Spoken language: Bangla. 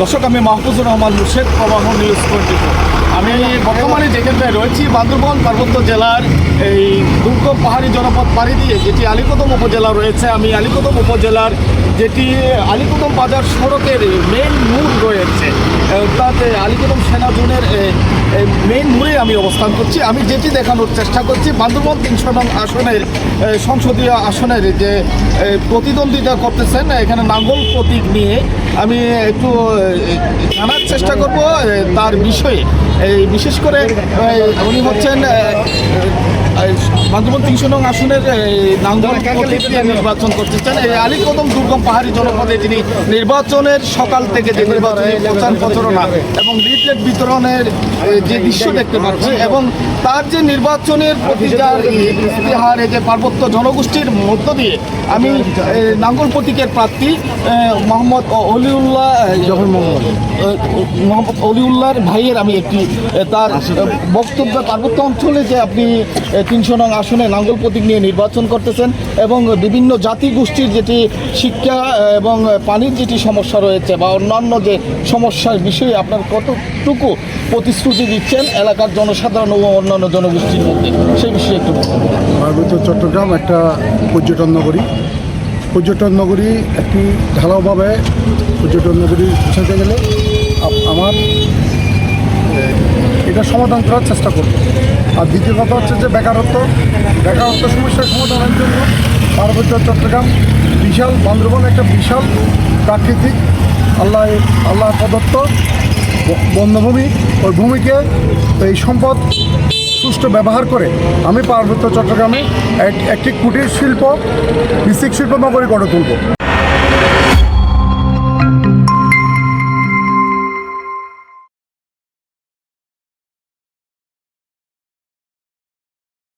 দর্শক, আমি মাহফুজুর রহমান মুর্শেদ, প্রবাহ নিউজ টোয়েন্টি আমি বর্তমানে যেখানটায় রয়েছি, বান্দরবন, পার্বত্য জেলার এই দুর্গম পাহাড়ি জনপদ পাড়ি দিয়ে, যেটি আলিকদম উপজেলা রয়েছে, আমি আলিকদম উপজেলার যেটি আলিকদম বাজার সড়কের মেন মূল রয়েছে। আলিকদম সেনা জোনের মেন মোড়ে আমি অবস্থান করছি। আমি যেটি দেখানোর চেষ্টা করছি, বান্দরবন তিনশো নং আসনের সংসদীয় আসনের যে প্রতিদ্বন্দ্বিতা করতেছেন, এখানে নাঙ্গল প্রতীক নিয়ে আমি একটু জানার চেষ্টা করব তার বিষয়ে। বিশেষ করে উনি হচ্ছেন বান্দরবন তিনশো নং আসনের নির্বাচন করতেছেন এই আলীকদম দুর্গম পাহাড়ি জনপদে তিনি নির্বাচনের সকাল থেকে যে নির্বাচনী প্রচার প্রচারণা এবং লিফলেট বিতরণের যে দৃশ্য দেখতে পাচ্ছি এবং তার যে নির্বাচনের প্রতিজার ইতিহার এই যে পার্বত্য জনগোষ্ঠীর মধ্য দিয়ে আমি নাঙ্গল প্রতীকের প্রার্থী মোহাম্মদ অলিউল্লাহ যখন মোহাম্মদ অলিউল্লাহর ভাইয়ের আমি একটি তার বক্তব্য পার্বত্য অঞ্চলে যে আপনি তিনশো নং আসনে নাঙ্গল প্রতীক নিয়ে নির্বাচন করতেছেন এবং বিভিন্ন জাতি গোষ্ঠীর যেটি শিক্ষা এবং পানির যেটি সমস্যা রয়েছে বা অন্যান্য যে সমস্যার বিষয়ে আপনার কতটুকু প্রতিশ্রুতি দিচ্ছেন এলাকার জনসাধারণ ও অন্যান্য জনগোষ্ঠীর মধ্যে? সেই বিষয়ে একটু। পার্বত্য চট্টগ্রাম একটা পর্যটন নগরী। পর্যটন নগরী একটি ঢালাওভাবে পর্যটন নগরী পৌঁছাতে গেলে আমার এটা সমাধান করার চেষ্টা করব। আর দ্বিতীয় কথা হচ্ছে যে বেকারত্ব। বেকারত্ব সমস্যার সমাধানের জন্য পার্বত্য চট্টগ্রাম বিশাল, বান্দরবন একটা বিশাল প্রাকৃতিক আল্লাহ আল্লাহ প্রদত্ত ব- বন্যভূমি ওই ভূমিকে এই সম্পদ সুষ্ঠু ব্যবহার করে আমি পার্বত্য চট্টগ্রামে এক- একটি কুটির শিল্প বিসিক শিল্প নগরী গড়ে তুলব।